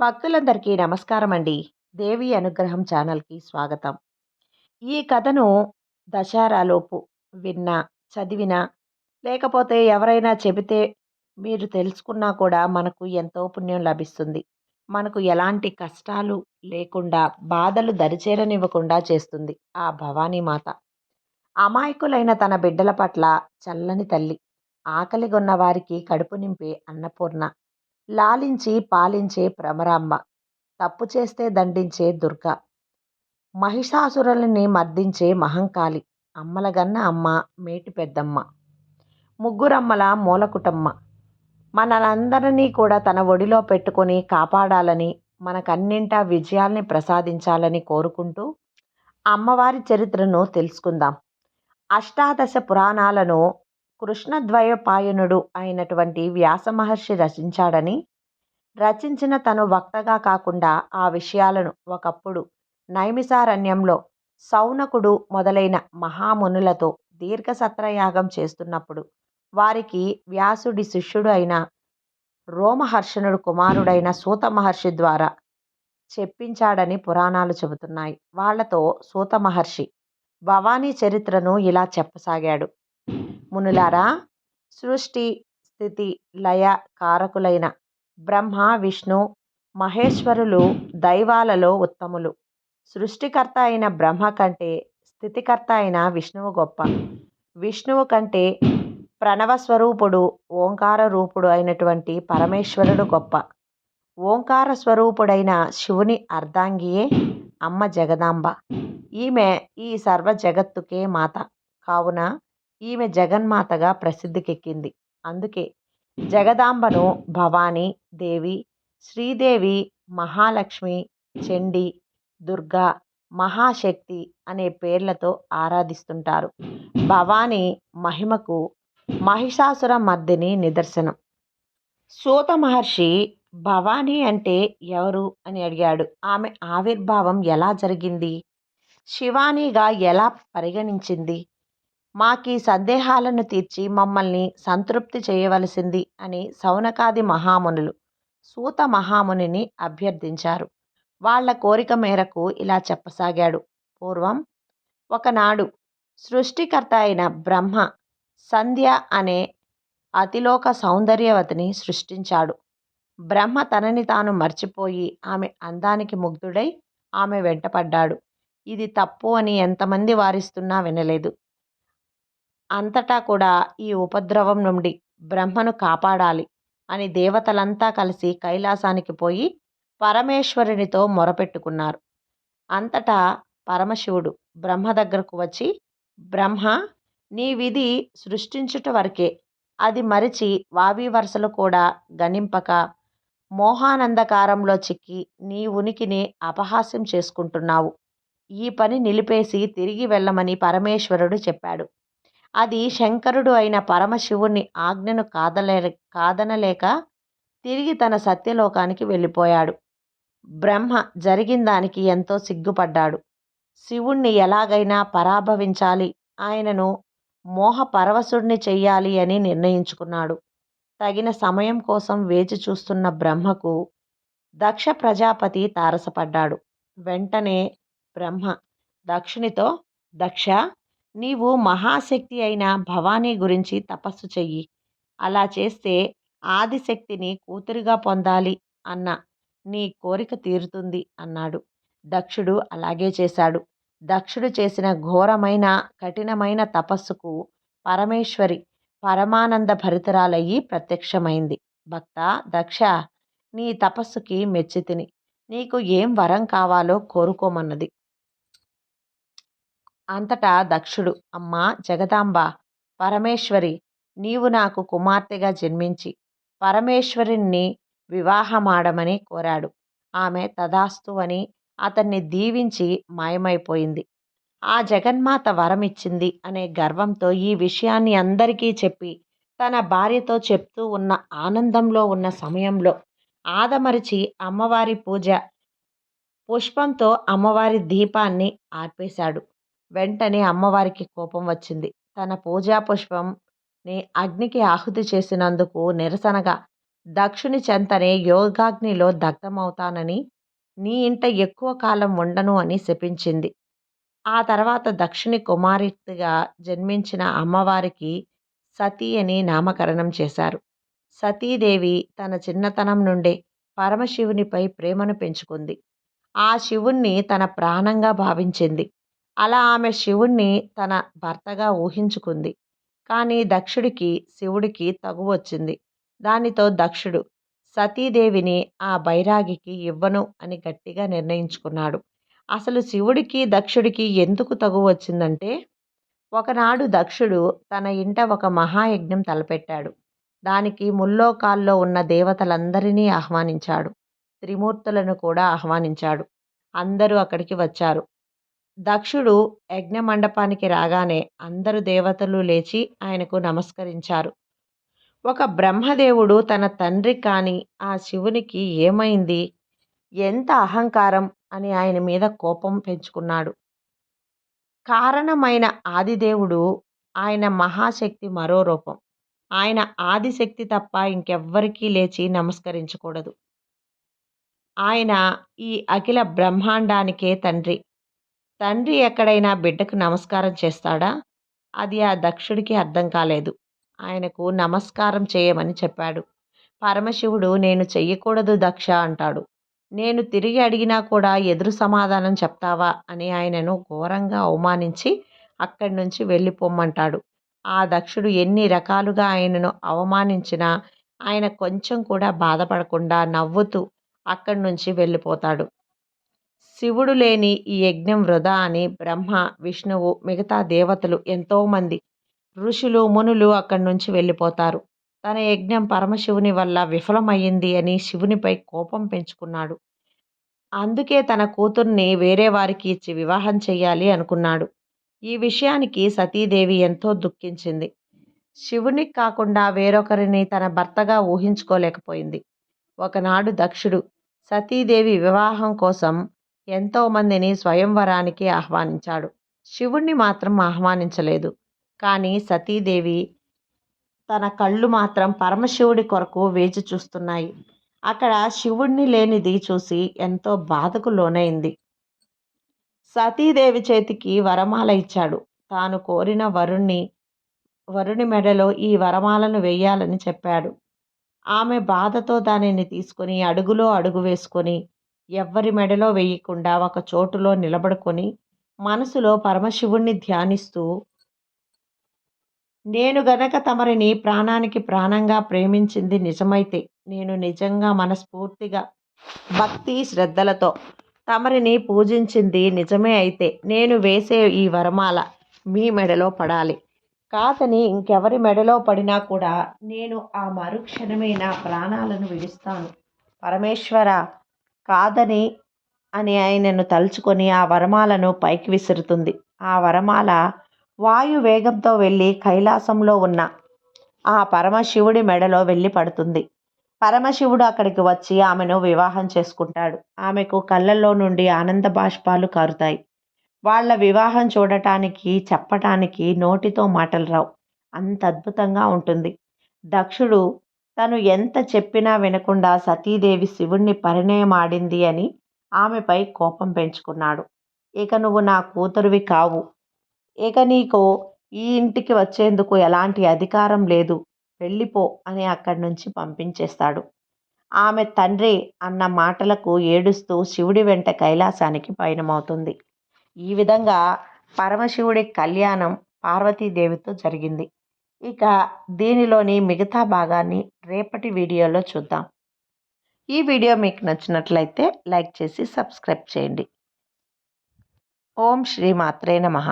భక్తులందరికీ నమస్కారం అండి దేవి అనుగ్రహం ఛానల్కి స్వాగతం. ఈ కథను దశారాలోపు విన్నా చదివినా లేకపోతే ఎవరైనా చెబితే మీరు తెలుసుకున్నా కూడా మనకు ఎంతో పుణ్యం లభిస్తుంది. మనకు ఎలాంటి కష్టాలు లేకుండా బాధలు దరిచేరనివ్వకుండా చేస్తుంది ఆ భవానీ మాత. అమాయకులైన తన బిడ్డల పట్ల చల్లని తల్లి ఆకలిగొన్న వారికి కడుపు నింపే అన్నపూర్ణ లాలించి పాలించే భ్రమరాంబ తప్పు చేస్తే దండించే దుర్గ మహిషాసురులని మర్దించే మహంకాళి అమ్మలగన్న అమ్మ మేటి పెద్దమ్మ ముగ్గురమ్మల మూలకుటమ్మ మనలందరినీ కూడా తన ఒడిలో పెట్టుకొని కాపాడాలని మనకన్నింటా విజయాల్ని ప్రసాదించాలని కోరుకుంటూ అమ్మవారి చరిత్రను తెలుసుకుందాం. అష్టాదశ పురాణాలను కృష్ణద్వయపాయనుడు అయినటువంటి వ్యాస మహర్షి రచించాడని రచించిన తను వక్తగా కాకుండా ఆ విషయాలను ఒకప్పుడు నైమిసారణ్యంలో సౌనకుడు మొదలైన మహామునులతో దీర్ఘసత్రయాగం చేస్తున్నప్పుడు వారికి వ్యాసుడి శిష్యుడు అయిన రోమహర్షణుడు కుమారుడైన సూత మహర్షి ద్వారా చెప్పించాడని పురాణాలు చెబుతున్నాయి. వాళ్ళతో సూత మహర్షి భవానీ చరిత్రను ఇలా చెప్పసాగాడు. మునులారా సృష్టి స్థితి లయ కారకులైన బ్రహ్మ విష్ణు మహేశ్వరులు దైవాలలో ఉత్తములు. సృష్టికర్త అయిన బ్రహ్మ కంటే స్థితికర్త అయిన విష్ణువు గొప్ప. విష్ణువు కంటే ప్రణవ స్వరూపుడు ఓంకార రూపుడు అయినటువంటి పరమేశ్వరుడు గొప్ప. ఓంకార స్వరూపుడైన శివుని అర్ధాంగియే అమ్మ జగదాంబ. ఈమె ఈ సర్వ జగత్తుకే మాత. కావున ఈమె జగన్మాతగా ప్రసిద్ధికెక్కింది. అందుకే జగదాంబను భవానీ దేవి శ్రీదేవి మహాలక్ష్మి చండి దుర్గా మహాశక్తి అనే పేర్లతో ఆరాధిస్తుంటారు. భవానీ మహిమకు మహిషాసుర మర్దిని నిదర్శనం. సూత మహర్షి భవానీ అంటే ఎవరు అని అడిగాడు. ఆమె ఆవిర్భావం ఎలా జరిగింది? శివానీగా ఎలా పరిగణించింది? మాకీ సందేహాలను తీర్చి మమ్మల్ని సంతృప్తి చేయవలసింది అని సౌనకాది మహామునులు సూత మహామునిని అభ్యర్థించారు. వాళ్ళ కోరిక మేరకు ఇలా చెప్పసాగాడు. పూర్వం ఒకనాడు సృష్టికర్త అయిన బ్రహ్మ సంధ్య అనే అతిలోక సౌందర్యవతిని సృష్టించాడు. బ్రహ్మ తనని తాను మర్చిపోయి ఆమె అందానికి ముగ్ధుడై ఆమె వెంటపడ్డాడు. ఇది తప్పు అని ఎంతమంది వారిస్తున్నా వినలేదు. అంతటా కూడా ఈ ఉపద్రవం నుండి బ్రహ్మను కాపాడాలి అని దేవతలంతా కలిసి కైలాసానికి పోయి పరమేశ్వరునితో మొరపెట్టుకున్నారు. అంతటా పరమశివుడు బ్రహ్మ దగ్గరకు వచ్చి బ్రహ్మ నీ విధి సృష్టించుట వరకే. అది మరిచి వావి వరుసలు కూడా గణింపక మోహానందకారంలో చిక్కి నీ ఉనికిని అపహాస్యం చేసుకుంటున్నావు. ఈ పని నిలిపేసి తిరిగి వెళ్ళమని పరమేశ్వరుడు చెప్పాడు. అది శంకరుడు అయిన పరమశివుని ఆజ్ఞను కాదలే కాదనలేక తిరిగి తన సత్యలోకానికి వెళ్ళిపోయాడు. బ్రహ్మ జరిగిన దానికి ఎంతో సిగ్గుపడ్డాడు. శివుణ్ణి ఎలాగైనా పరాభవించాలి ఆయనను మోహ పరవశుడిని చెయ్యాలి అని నిర్ణయించుకున్నాడు. తగిన సమయం కోసం వేచి చూస్తున్న బ్రహ్మకు దక్ష ప్రజాపతి తారసపడ్డాడు. వెంటనే బ్రహ్మ దక్షునితో దక్ష నీవు మహాశక్తి అయిన భవానీ గురించి తపస్సు చెయ్యి. అలా చేస్తే ఆదిశక్తిని కూతురుగా పొందాలి అన్న నీ కోరిక తీరుతుంది అన్నాడు. దక్షుడు అలాగే చేశాడు. దక్షుడు చేసిన ఘోరమైన కఠినమైన తపస్సుకు పరమేశ్వరి పరమానంద భరితరాలయ్యి ప్రత్యక్షమైంది. భక్త దక్ష నీ తపస్సుకి మెచ్చితిని. నీకు ఏం వరం కావాలో కోరుకోమన్నది. అంతటా దక్షుడు. అమ్మా జగదాంబ! పరమేశ్వరి నీవు నాకు కుమార్తెగా జన్మించి పరమేశ్వరుణ్ణి వివాహమాడమని కోరాడు. ఆమె తదాస్తు అని అతన్ని దీవించి మాయమైపోయింది. ఆ జగన్మాత వరమిచ్చింది అనే గర్వంతో ఈ విషయాన్ని అందరికీ చెప్పి తన భార్యతో చెప్తూ ఉన్న ఆనందంలో ఉన్న సమయంలో ఆదమరిచి అమ్మవారి పూజ పుష్పంతో అమ్మవారి దీపాన్ని ఆర్పేశాడు. వెంటనే అమ్మవారికి కోపం వచ్చింది. తన పూజా పుష్పంని అగ్నికి ఆహుతి చేసినందుకు నిరసనగా దక్షుని చెంతనే యోగాగ్నిలో దగ్ధమవుతానని నీ ఇంట ఎక్కువ కాలం ఉండను అని శపించింది. ఆ తర్వాత దక్షుని కుమార్తెగా జన్మించిన అమ్మవారికి సతీ అని నామకరణం చేశారు. సతీదేవి తన చిన్నతనం నుండే పరమశివునిపై ప్రేమను పెంచుకుంది. ఆ శివుణ్ణి తన ప్రాణంగా భావించింది. అలా ఆమె శివుణ్ణి తన భర్తగా ఊహించుకుంది. కానీ దక్షుడికి శివుడికి తగు వచ్చింది. దానితో దక్షుడు సతీదేవిని ఆ బైరాగికి ఇవ్వను అని గట్టిగా నిర్ణయించుకున్నాడు. అసలు శివుడికి దక్షుడికి ఎందుకు తగు వచ్చిందంటే ఒకనాడు దక్షుడు తన ఇంట ఒక మహాయజ్ఞం తలపెట్టాడు. దానికి ముల్లోకాల్లో ఉన్న దేవతలందరినీ ఆహ్వానించాడు. త్రిమూర్తులను కూడా ఆహ్వానించాడు. అందరూ అక్కడికి వచ్చారు. దక్షుడు యజ్ఞమండపానికి రాగానే అందరు దేవతలు లేచి ఆయనకు నమస్కరించారు. ఒక బ్రహ్మదేవుడు తన తండ్రి కాని ఆ శివునికి ఏమైంది? ఎంత అహంకారం? అని ఆయన మీద కోపం పెంచుకున్నాడు. కారణమైన ఆదిదేవుడు ఆయన మహాశక్తి మరో రూపం. ఆయన ఆదిశక్తి తప్ప ఇంకెవ్వరికీ లేచి నమస్కరించకూడదు. ఆయన ఈ అఖిల బ్రహ్మాండానికే తండ్రి. తండ్రి ఎక్కడైనా బిడ్డకు నమస్కారం చేస్తాడా? అది ఆ దక్షుడికి అర్థం కాలేదు. ఆయనకు నమస్కారం చేయమని చెప్పాడు. పరమశివుడు నేను చెయ్యకూడదు దక్ష అంటాడు. నేను తిరిగి అడిగినా కూడా ఎదురు సమాధానం చెప్తావా? అని ఆయనను ఘోరంగా అవమానించి అక్కడి నుంచి వెళ్ళిపోమ్మంటాడు. ఆ దక్షుడు ఎన్ని రకాలుగా ఆయనను అవమానించినా ఆయన కొంచెం కూడా బాధపడకుండా నవ్వుతూ అక్కడి నుంచి వెళ్ళిపోతాడు. శివుడు లేని ఈ యజ్ఞం వృధా అని బ్రహ్మ విష్ణువు మిగతా దేవతలు ఎంతోమంది ఋషులు మునులు అక్కడి నుంచి వెళ్ళిపోతారు. తన యజ్ఞం పరమశివుని వల్ల విఫలమయ్యింది అని శివునిపై కోపం పెంచుకున్నాడు. అందుకే తన కూతుర్ని వేరే వారికి ఇచ్చి వివాహం చేయాలి అనుకున్నాడు. ఈ విషయానికి సతీదేవి ఎంతో దుఃఖించింది. శివునికి కాకుండా వేరొకరిని తన భర్తగా ఊహించుకోలేకపోయింది. ఒకనాడు దక్షుడు సతీదేవి వివాహం కోసం ఎంతోమందిని స్వయంవరానికి ఆహ్వానించాడు. శివుణ్ణి మాత్రం ఆహ్వానించలేదు. కానీ సతీదేవి తన కళ్ళు మాత్రం పరమశివుడి కొరకు వేచి చూస్తున్నాయి. అక్కడ శివుణ్ణి లేనిది చూసి ఎంతో బాధకు లోనైంది. సతీదేవి చేతికి వరమాల ఇచ్చాడు. తాను కోరిన వరుణ్ణి వరుణి మెడలో ఈ వరమాలను వేయాలని చెప్పాడు. ఆమె బాధతో దానిని తీసుకొని అడుగులో అడుగు వేసుకొని ఎవ్వరి మెడలో వేయకుండా ఒక చోటులో నిలబడుకొని మనసులో పరమశివుణ్ణి ధ్యానిస్తూ నేను గనక తమరిని ప్రాణానికి ప్రాణంగా ప్రేమించింది నిజమైతే నేను నిజంగా మనస్ఫూర్తిగా భక్తి శ్రద్ధలతో తమరిని పూజించింది నిజమే అయితే నేను వేసే ఈ వరమాల మీ మెడలో పడాలి. కాదని ఇంకెవరి మెడలో పడినా కూడా నేను ఆ మరుక్షణమే నా ప్రాణాలను విడుస్తాను. పరమేశ్వర కాదని అని ఆయనను తలుచుకొని ఆ వరమాలను పైకి విసురుతుంది. ఆ వరమాల వాయు వేగంతో వెళ్ళి కైలాసంలో ఉన్న ఆ పరమశివుడి మెడలో వెళ్ళి పడుతుంది. పరమశివుడు అక్కడికి వచ్చి ఆమెను వివాహం చేసుకుంటాడు. ఆమెకు కళ్ళల్లో నుండి ఆనంద బాష్పాలు కారుతాయి. వాళ్ళ వివాహం చూడటానికి చెప్పటానికి నోటితో మాటలు రావు. అంత అద్భుతంగా ఉంటుంది. దక్షుడు తను ఎంత చెప్పినా వినకుండా సతీదేవి శివుణ్ణి పరిణయమాడింది అని ఆమెపై కోపం పెంచుకున్నాడు. ఇక నువ్వు నా కూతురువి కావు. ఇక నీకు ఈ ఇంటికి వచ్చేందుకు ఎలాంటి అధికారం లేదు. వెళ్ళిపో అని అక్కడి నుంచి పంపించేస్తాడు. ఆమె తండ్రి అన్న మాటలకు ఏడుస్తూ శివుడి వెంట కైలాసానికి పయనమవుతుంది. ఈ విధంగా పరమశివుడి కళ్యాణం పార్వతీదేవితో జరిగింది. ఇక దీనిలోని మిగతా భాగాన్ని రేపటి వీడియోలో చూద్దాం. ఈ వీడియో మీకు నచ్చినట్లయితే లైక్ చేసి సబ్స్క్రైబ్ చేయండి. ఓం శ్రీ మాత్రే నమః.